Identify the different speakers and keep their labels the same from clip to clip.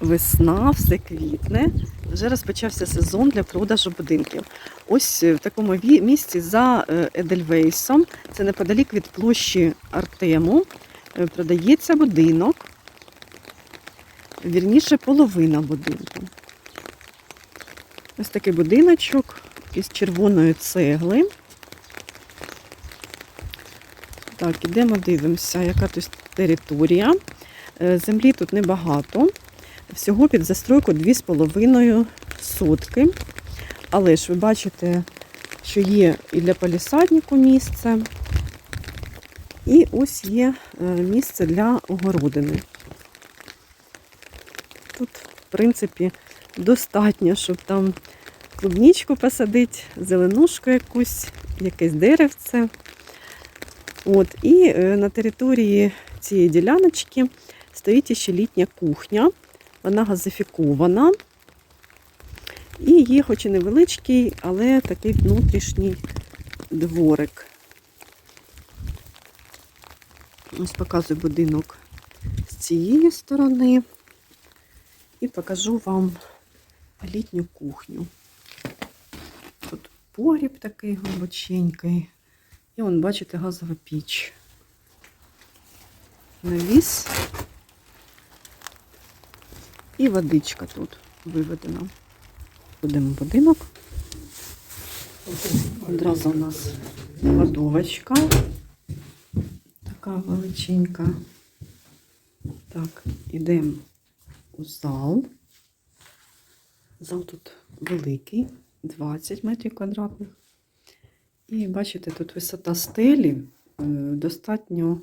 Speaker 1: весна, все квітне. Вже розпочався сезон для продажу будинків. Ось е, в такому місці за е, Едельвейсом, це неподалік від площі Артему, е, продається будинок. Вірніше, половина будинку. Ось такий будиночок із червоної цегли. Так, ідемо дивимося, яка тут територія. Землі тут небагато. Всього під застройку 2,5 сотки. Але ж ви бачите, що є і для палісаднику місце, і ось є е, місце для огородини. Тут, в принципі, достатньо, щоб там клубнічку посадити, зеленушку якусь, якесь деревце. От, і е, на території цієї діляночки стоїть ще літня кухня. Вона газифікована. І є хоч і невеличкий, але такий внутрішній дворик. Ось показую будинок з цієї сторони. І покажу вам літню кухню. Тут погріб такий глибоченький. І вон, бачите, газова піч. Навіс. І водичка тут виведена. Будемо в будинок. Одразу у нас кладовочка. Така величенька. Так, ідемо у зал. Зал тут великий, 20 метрів квадратних. І бачите, тут висота стелі, е, достатньо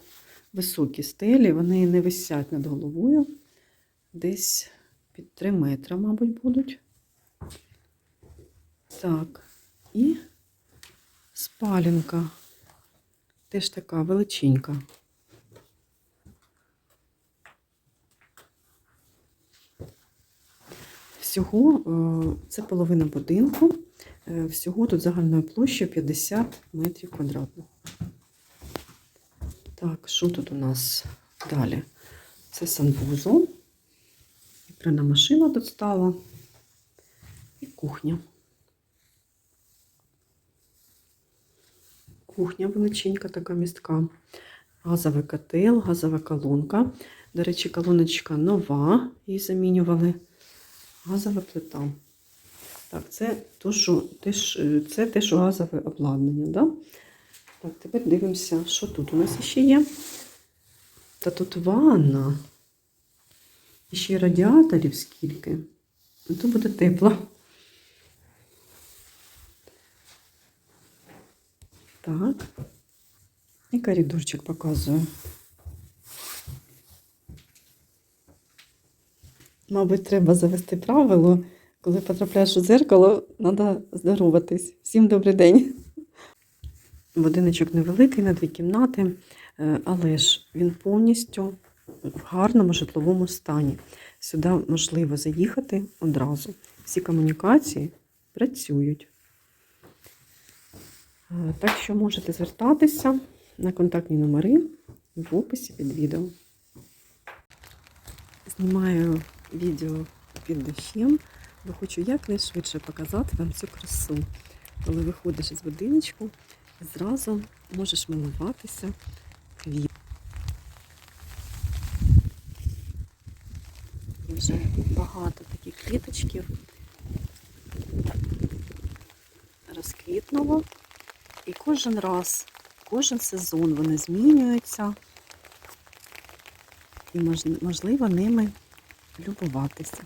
Speaker 1: високі стелі, вони не висять над головою. Десь під 3 метри, мабуть, будуть. Так, і спалінка. Теж така величенька. Всього е, це половина будинку. Е, Всього тут загальною площею 50 метрів квадратних. Так, що тут у нас далі? Це санвузол. Прана машина тут стала. І кухня. Кухня величенька, така містка. Газовий котел, газова колонка. До речі, колоночка нова, її замінювали. Газова плита. Так, це то, що, те, ж- це те, що газове обладнання. Да? Так, тепер дивимося, що тут у нас ще є. Та тут ванна. І ще радіаторів скільки. Ну, то буде тепло. Так. І коридорчик показую. Мабуть, треба завести правило, коли потрапляєш у дзеркало, треба здороватись. Всім добрий день. Будиночок невеликий на дві кімнати, е, але ж він повністю в гарному житловому стані. Сюди можливо заїхати одразу. Всі комунікації працюють. Е, Так що можете звертатися на контактні номери в описі під відео. Знімаю відео під дощем, бо хочу якнайшвидше показати вам цю красу. Коли виходиш із будиночку, зразу можеш милуватися Вже багато таких квіточків розквітнуло. І кожен раз, кожен сезон вони змінюються. І можливо ними любуватися.